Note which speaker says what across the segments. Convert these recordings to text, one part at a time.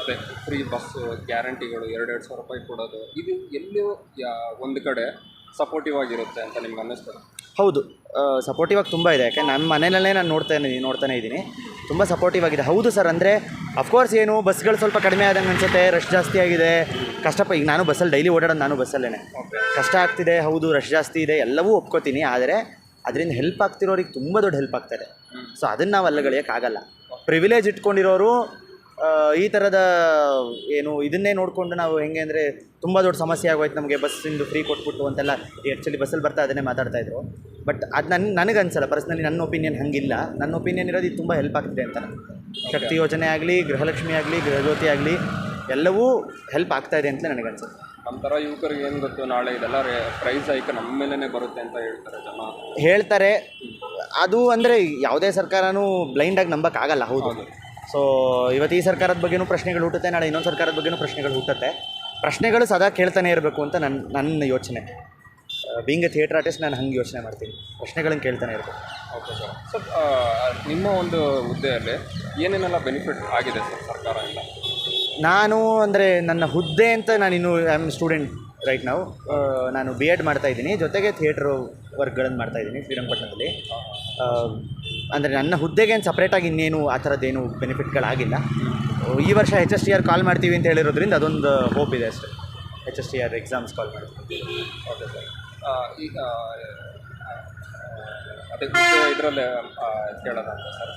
Speaker 1: ಅದೇ free bus ಗ್ಯಾರಂಟಿಗಳು ಎರಡೆರಡು ಸಾವಿರ ರೂಪಾಯಿ ಕೊಡೋದು ಇದು ಎಲ್ಲೂ ಯಾ ಒಂದು ಕಡೆ ಸಪೋರ್ಟಿವ್ ಆಗಿರುತ್ತೆ ಅಂತ ನಿಮ್ಗೆ ಅನ್ನಿಸ್ತದೆ?
Speaker 2: ಹೌದು. ಸಪೋರ್ಟಿವ್ ಆಗಿ ತುಂಬ ಇದೆ. ಯಾಕೆ ನಮ್ಮ ಮನೆಯಲ್ಲೇ ನಾನು ನೋಡ್ತಾನೆ ನೋಡ್ತಾನೆ ಇದ್ದೀನಿ. ತುಂಬ ಸಪೋರ್ಟಿವ್ ಆಗಿದೆ. ಹೌದು ಸರ್ ಅಂದರೆ ಅಫ್ಕೋರ್ಸ್ ಏನು ಬಸ್ಗಳು ಸ್ವಲ್ಪ ಕಡಿಮೆ ಆದಂಗೆ ಅನಿಸುತ್ತೆ ರಶ್ ಜಾಸ್ತಿ ಆಗಿದೆ. ಕಷ್ಟಪ ಈಗ ನಾನು ಬಸ್ಸಲ್ಲಿ ಡೈಲಿ ಓಡಾಡೋದು ನಾನು ಬಸ್ಸಲ್ಲೇ ಕಷ್ಟ ಆಗ್ತಿದೆ ಹೌದು ರಶ್ ಜಾಸ್ತಿ ಇದೆ ಎಲ್ಲವೂ ಒಪ್ಕೋತೀನಿ. ಆದರೆ ಅದರಿಂದ ಹೆಲ್ಪ್ ಆಗ್ತಿರೋರಿಗೆ ತುಂಬ ದೊಡ್ಡ ಹೆಲ್ಪ್ ಆಗ್ತದೆ ಸೊ ಅದನ್ನು ನಾವು ಅಲ್ಲಗಳಿಯೋಕ್ಕಾಗಲ್ಲ. ಪ್ರಿವಿಲೇಜ್ ಇಟ್ಕೊಂಡಿರೋರು ಈ ಥರದ ಏನು ಇದನ್ನೇ ನೋಡಿಕೊಂಡು ನಾವು ಹೆಂಗೆ ಅಂದರೆ ತುಂಬ ದೊಡ್ಡ ಸಮಸ್ಯೆ ಆಗೋಯ್ತು ನಮಗೆ ಬಸ್ಸಿಂದು ಫ್ರೀ ಕೊಟ್ಬಿಟ್ಟು ಅಂತೆಲ್ಲ ಆ್ಯಕ್ಚುಲಿ ಬಸ್ಸಲ್ಲಿ ಬರ್ತಾ ಅದನ್ನೇ ಮಾತಾಡ್ತಾ ಇದ್ರು. ಬಟ್ ಅದು ನನ್ನ ನನಗೆ ಅನ್ಸಲ್ಲ ಪರ್ಸ್ನಲಿ ನನ್ನ ಒಪಿನಿಯನ್ ಹಂಗಿಲ್ಲ. ನನ್ನ ಒಪಿನಿಯನ್ ಇರೋದು ಇದು ತುಂಬ ಹೆಲ್ಪ್ ಆಗ್ತಿದೆ ಅಂತ. ಶಕ್ತಿ ಯೋಜನೆ ಆಗಲಿ ಗೃಹಲಕ್ಷ್ಮಿ ಆಗಲಿ ಗೃಹಜ್ಯೋತಿ ಆಗಲಿ ಎಲ್ಲವೂ ಹೆಲ್ಪ್ ಆಗ್ತಾ ಇದೆ ಅಂತ ನನಗೆ ಅನ್ಸುತ್ತೆ.
Speaker 1: ನಮ್ಮ ಥರ ಯುವಕರಿಗೆ ಏನು ಗೊತ್ತು ನಾಳೆ ಇದೆಲ್ಲ ಪ್ರೈಸ್ ಹೈಕ್ ನಮ್ಮ ಮೇಲೇ ಬರುತ್ತೆ ಅಂತ ಹೇಳ್ತಾರೆ ಜನ.
Speaker 2: ಹೇಳ್ತಾರೆ. ಅದು ಅಂದರೆ ಯಾವುದೇ ಸರ್ಕಾರನೂ ಬ್ಲೈಂಡಾಗಿ ನಂಬಕ್ಕಾಗಲ್ಲ ಹೌದು. ಸೊ ಇವತ್ತು ಈ ಸರ್ಕಾರದ ಬಗ್ಗೆನೂ ಪ್ರಶ್ನೆಗಳು ಹುಟ್ಟುತ್ತೆ ನಾಳೆ ಇನ್ನೊಂದು ಸರ್ಕಾರದ ಬಗ್ಗೆನೂ ಪ್ರಶ್ನೆಗಳು ಹುಟ್ಟುತ್ತೆ. ಪ್ರಶ್ನೆಗಳು ಸದಾ ಕೇಳ್ತಾನೆ ಇರಬೇಕು ಅಂತ ನನ್ನ ನನ್ನ ಯೋಚನೆ. ಬೀಂಗ್ ಎ ಥಿಯೇಟರ್ ಆರ್ಟಿಸ್ಟ್ ನಾನು ಹಂಗೆ ಯೋಚನೆ ಮಾಡ್ತೀನಿ. ಪ್ರಶ್ನೆಗಳನ್ನ ಕೇಳ್ತಾನೆ ಇರಬೇಕು.
Speaker 1: ಓಕೆ ಸರ್ ಸರ್ ನಿಮ್ಮ ಒಂದು ಹುದ್ದೆಯಲ್ಲಿ ಏನೇನೆಲ್ಲ ಬೆನಿಫಿಟ್ ಆಗಿದೆ ಸರ್ ಸರ್ಕಾರದಿಂದ?
Speaker 2: ನಾನು ಅಂದರೆ ನನ್ನ ಹುದ್ದೆ ಅಂತ ನಾನು ಇನ್ನು ಐ ಆಮ್ ಸ್ಟೂಡೆಂಟ್ ರೈಟ್ ನಾವು ನಾನು ಬಿ ಎಡ್ ಮಾಡ್ತಾ ಇದ್ದೀನಿ. ಜೊತೆಗೆ ಥಿಯೇಟ್ರ್ ವರ್ಕ್ಗಳನ್ನು ಮಾಡ್ತಾ ಇದ್ದೀನಿ ಶ್ರೀರಂಗಪಟ್ಟಣದಲ್ಲಿ ಅಂದರೆ ನನ್ನ ಹುದ್ದೆಗೆ ಏನು ಸಪ್ರೇಟಾಗಿ ಇನ್ನೇನು ಆ ಥರದ್ದೇನು ಬೆನಿಫಿಟ್ಗಳಾಗಿಲ್ಲ ಈ ವರ್ಷ H S T R call ಮಾಡ್ತೀವಿ ಅಂತ ಹೇಳಿರೋದ್ರಿಂದ ಅದೊಂದು ಹೋಪ್ ಇದೆ ಅಷ್ಟೇ. H S T R exams call ಮಾಡ್ತೀವಿ.
Speaker 1: ಓಕೆ ಸರ್ ಈಗ ಆ, ಅದೇ ಇದರಲ್ಲೇ ಕೇಳೋಣ ಅಂತ ಸರ್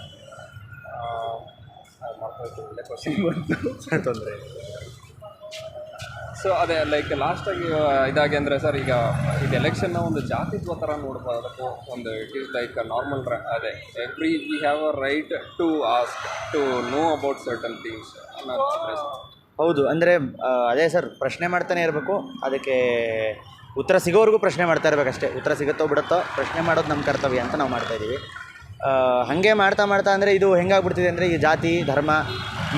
Speaker 1: ಬಂತು.
Speaker 2: ತೊಂದರೆ
Speaker 1: ಸೊ ಅದೇ ಲೈಕ್ ಲಾಸ್ಟಾಗಿ ಇದಾಗಿ ಅಂದರೆ ಸರ್ ಈಗ ಇದು ಎಲೆಕ್ಷನ್ನ ಒಂದು ಜಾತಿತ್ವ ಥರ ನೋಡ್ಬಾರ್ದು ಒಂದು ಇಟ್ ಈಸ್ ಲೈಕ್ ನಾರ್ಮಲ್ ಅದೇ every we have a right to ask to know about certain things
Speaker 2: ಹೌದು ಅಂದರೆ ಅದೇ ಸರ್ ಪ್ರಶ್ನೆ ಮಾಡ್ತಾನೆ ಇರಬೇಕು. ಅದಕ್ಕೆ ಉತ್ತರ ಸಿಗೋವರೆಗೂ ಪ್ರಶ್ನೆ ಮಾಡ್ತಾ ಇರಬೇಕಷ್ಟೇ. ಉತ್ತರ ಸಿಗುತ್ತೋ ಬಿಡುತ್ತೋ ಪ್ರಶ್ನೆ ಮಾಡೋದು ನಮ್ಮ ಕರ್ತವ್ಯ ಅಂತ ನಾವು ಮಾಡ್ತಾಯಿದ್ದೀವಿ ಹಾಗೆ ಮಾಡ್ತಾ ಮಾಡ್ತಾ ಅಂದರೆ ಇದು ಹೆಂಗಾಗ್ಬಿಡ್ತಿದೆ ಅಂದರೆ ಈ ಜಾತಿ ಧರ್ಮ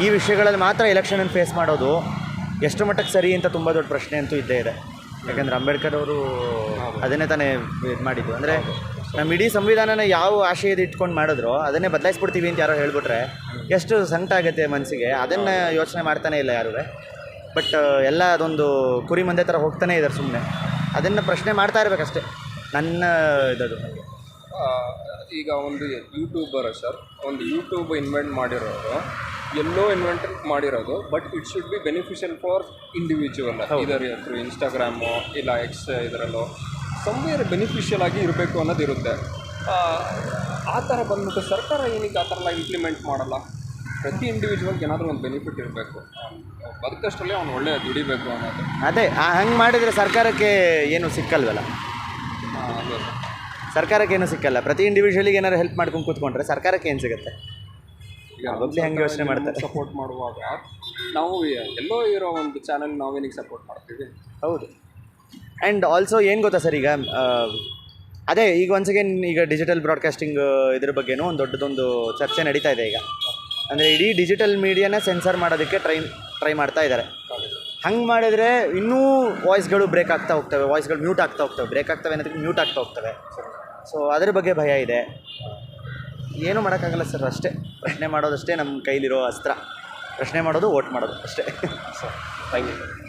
Speaker 2: ಈ ವಿಷಯಗಳಲ್ಲಿ ಮಾತ್ರ ಎಲೆಕ್ಷನನ್ನು ಫೇಸ್ ಮಾಡೋದು. ಎಷ್ಟು ಮಟ್ಟಕ್ಕೆ ಸರಿ ಅಂತ ತುಂಬ ದೊಡ್ಡ ಪ್ರಶ್ನೆ ಅಂತೂ ಇದ್ದೇ ಇದೆ. ಯಾಕಂದರೆ ಅಂಬೇಡ್ಕರ್ ಅವರು ಅದನ್ನೇ ತಾನೇ ಇದು ಮಾಡಿದ್ದು. ಅಂದರೆ ನಮ್ಮ ಇಡೀ ಸಂವಿಧಾನನ ಯಾವ ಆಶಯದ ಇಟ್ಕೊಂಡು ಮಾಡಿದ್ರು ಅದನ್ನೇ ಬದಲಾಯಿಸ್ಬಿಡ್ತೀವಿ ಅಂತ ಯಾರೋ ಹೇಳ್ಬಿಟ್ರೆ ಎಷ್ಟು ಸಂಕಟ ಆಗುತ್ತೆ ಮನಸ್ಸಿಗೆ ಅದನ್ನು ಯೋಚನೆ ಮಾಡ್ತಾನೆ ಇಲ್ಲ ಯಾರೂ. ಬಟ್ ಎಲ್ಲ ಅದೊಂದು ಕುರಿ ಮಂದೆ ಥರ ಹೋಗ್ತಾನೆ ಇದ್ದಾರೆ ಸುಮ್ಮನೆ ಅದನ್ನು ಪ್ರಶ್ನೆ ಮಾಡ್ತಾ ಇರಬೇಕಷ್ಟೇ. ನನ್ನ ಇದದು.
Speaker 1: ಈಗ ಒಂದು ಯೂಟ್ಯೂಬರ್ ಸರ್, ಒಂದು ಯೂಟ್ಯೂಬ್ ಇನ್ವೆಂಟ್ ಮಾಡಿರೋದು ಎಲ್ಲೋ ಇನ್ವೆಂಟ್ ಮಾಡಿರೋದು but it should be beneficial for individual ಇದರ ಥ್ರೂ ಇನ್ಸ್ಟಾಗ್ರಾಮು ಇಲ್ಲ ಎಕ್ಸ್ ಇದರಲ್ಲೋ. ಸಂವೇರ್ ಬೆನಿಫಿಷಿಯಲ್ ಆಗಿ ಇರಬೇಕು ಅನ್ನೋದು ಇರುತ್ತೆ. ಆ, ಥರ ಬಂದ್ಬಿಟ್ಟು ಸರ್ಕಾರ ಏನಕ್ಕೆ ಆ ಥರ ಎಲ್ಲ ಇಂಪ್ಲಿಮೆಂಟ್ ಮಾಡಲ್ಲ? ಪ್ರತಿ ಇಂಡಿವಿಜುವಲ್ಗೆ ಏನಾದರೂ ಒಂದು ಬೆನಿಫಿಟ್ ಇರಬೇಕು. ಬದುಕಷ್ಟರಲ್ಲಿ ಅವ್ನು ಒಳ್ಳೆಯ ದುಡಿಬೇಕು ಅನ್ನೋದು.
Speaker 2: ಅದೇ ಹಂಗೆ ಮಾಡಿದರೆ ಸರ್ಕಾರಕ್ಕೆ ಏನು ಸಿಕ್ಕಲ್ವಲ್ಲ? ಸರ್ಕಾರಕ್ಕೆ ಏನು ಸಿಕ್ಕಲ್ಲ? ಪ್ರತಿ ಇಂಡಿವಿಜುವಲಿಗೆ ಏನಾದ್ರು ಹೆಲ್ಪ್ ಮಾಡ್ಕೊಂಡು ಕೂತ್ಕೊಂಡ್ರೆ ಸರ್ಕಾರಕ್ಕೆ ಏನು ಸಿಗುತ್ತೆ? ಹಂಗೆ ಯೋಚನೆ ಮಾಡ್ತಾರೆ.
Speaker 1: ಸಪೋರ್ಟ್ ಮಾಡುವಾಗ ನಾವು ಎಲ್ಲೋ ಇರೋ ಒಂದು ಚಾನಲ್ ನಾವೇನಿಗೆ ಸಪೋರ್ಟ್ ಮಾಡ್ತೀವಿ?
Speaker 2: ಹೌದು. ಆ್ಯಂಡ್ ಆಲ್ಸೋ ಏನು ಗೊತ್ತಾ ಸರ್ ಈಗ ಅದೇ ಈಗ ಒನ್ಸ್ ಅಗೇನ್ ಈಗ ಡಿಜಿಟಲ್ ಬ್ರಾಡ್ಕಾಸ್ಟಿಂಗ್ ಇದ್ರ ಬಗ್ಗೆನೂ ಒಂದು ದೊಡ್ಡದೊಂದು ಚರ್ಚೆ ನಡೀತಾ ಇದೆ ಈಗ. ಅಂದರೆ ಇಡೀ ಡಿಜಿಟಲ್ ಮೀಡಿಯಾನ ಸೆನ್ಸರ್ ಮಾಡೋದಕ್ಕೆ ಟ್ರೈ ಟ್ರೈ ಮಾಡ್ತಾ ಇದ್ದಾರೆ ಹಂಗೆ ಮಾಡಿದರೆ ಇನ್ನೂ ವಾಯ್ಸ್ಗಳು ಬ್ರೇಕ್ ಆಗ್ತಾ ಹೋಗ್ತವೆ ವಾಯ್ಸ್ಗಳು ಮ್ಯೂಟ್ ಆಗ್ತಾ ಹೋಗ್ತವೆ ಬ್ರೇಕ್ ಆಗ್ತವೆ ಅನ್ನೋದಕ್ಕೆ ಮ್ಯೂಟ್ ಆಗ್ತಾ ಹೋಗ್ತವೆ. ಸೊ ಅದ್ರ ಬಗ್ಗೆ ಭಯ ಇದೆ. ಏನೂ ಮಾಡೋಕ್ಕಾಗಲ್ಲ ಸರ್, ಅಷ್ಟೇ. ಪ್ರಶ್ನೆ ಮಾಡೋದಷ್ಟೇ ನಮ್ಮ ಕೈಲಿರೋ ಅಸ್ತ್ರ. ಪ್ರಶ್ನೆ ಮಾಡೋದು ಓಟ್ ಮಾಡೋದು, ಅಷ್ಟೇ.
Speaker 1: Thank you.